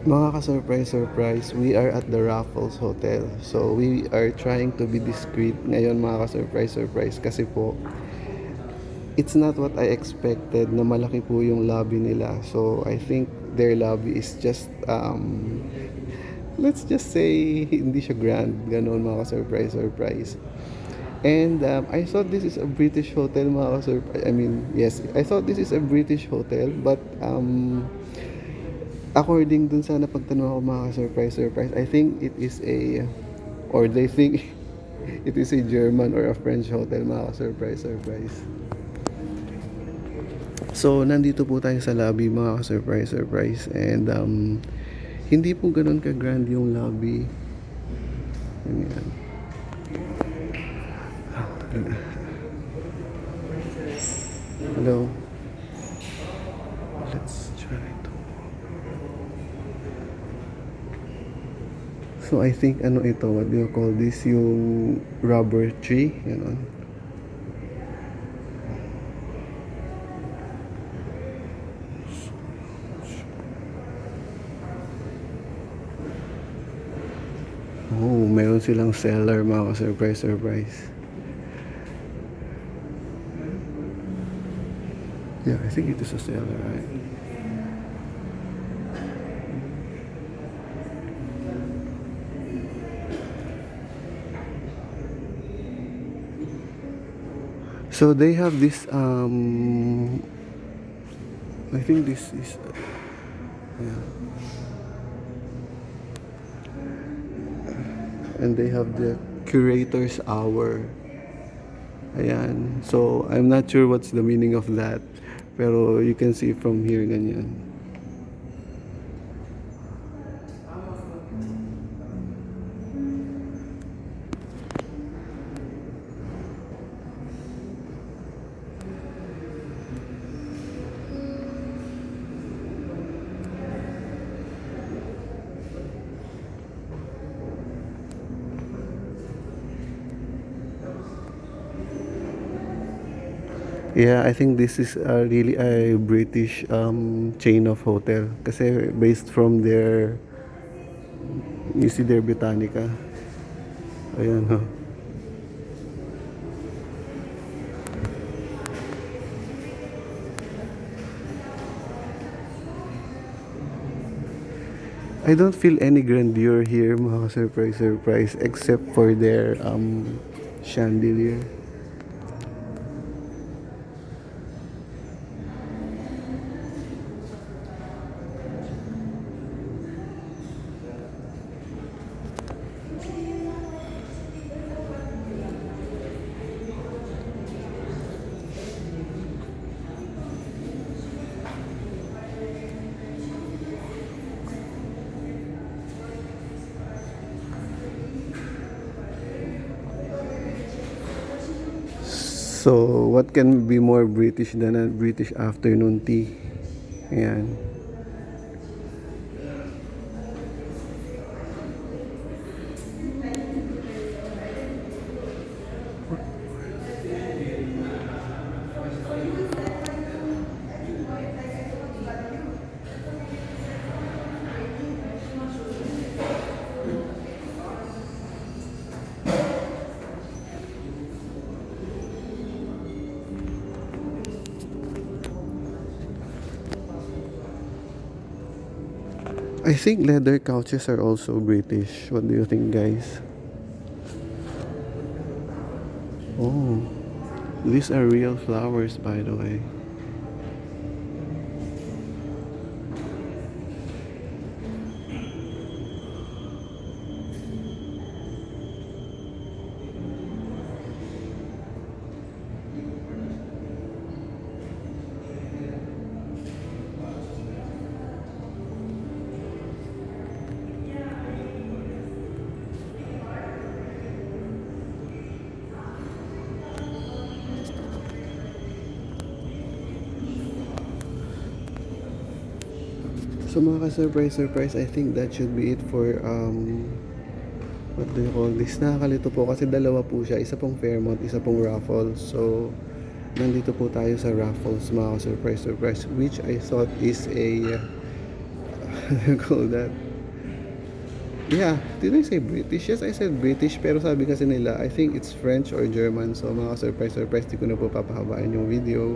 Mga ka-surprise, surprise, we are at the Raffles Hotel. So, we are trying to be discreet ngayon mga ka-surprise, surprise. Kasi po, it's not what I expected na malaki po yung lobby nila. So, I think their lobby is just, um, let's just say, hindi siya grand. Ganon mga ka-surprise, surprise. And um, I thought this is a British hotel mga ka-surprise. I mean, yes, I thought this is a British hotel. But, um, according dun sa napagtanong ako mga surprise surprise I think it is a or they think it is a German or a French hotel mga surprise surprise so nandito po tayo sa lobby mga surprise surprise and um, hindi po ganun ka grand yung lobby Yan yan. Hello let's try to So I think ano ito, what do you call this? Yung rubber tree, gano'n. Oh, meron silang cellar mga surprise surprise. Yeah, I think it is a cellar, right? So they have this um I think this is yeah. And they have the curator's hour. Ayan. So I'm not sure what's the meaning of that. Pero you can see from here ganyan. Yeah, I think this is a really a British um, chain of hotel. Kasi based from their, you see their Britannica. Ayan ho. I don't feel any grandeur here, mga surprise surprise, except for their um, chandelier. So, what can be more British than a British afternoon tea? Ayan. I think leather couches are also British. What do you think, guys? Oh, these are real flowers, by the way. So mga ka-surprise, surprise, I think that should be it for um, what do you call this? Nakakalito po kasi dalawa po siya. Isa pong Fairmont, isa pong Raffles. So, nandito po tayo sa Raffles mga surprise surprise which I thought is a uh, what do you call that yeah did I say British yes I said British pero sabi kasi nila I think it's French or German so mga surprise surprise di ko na po papahabain yung video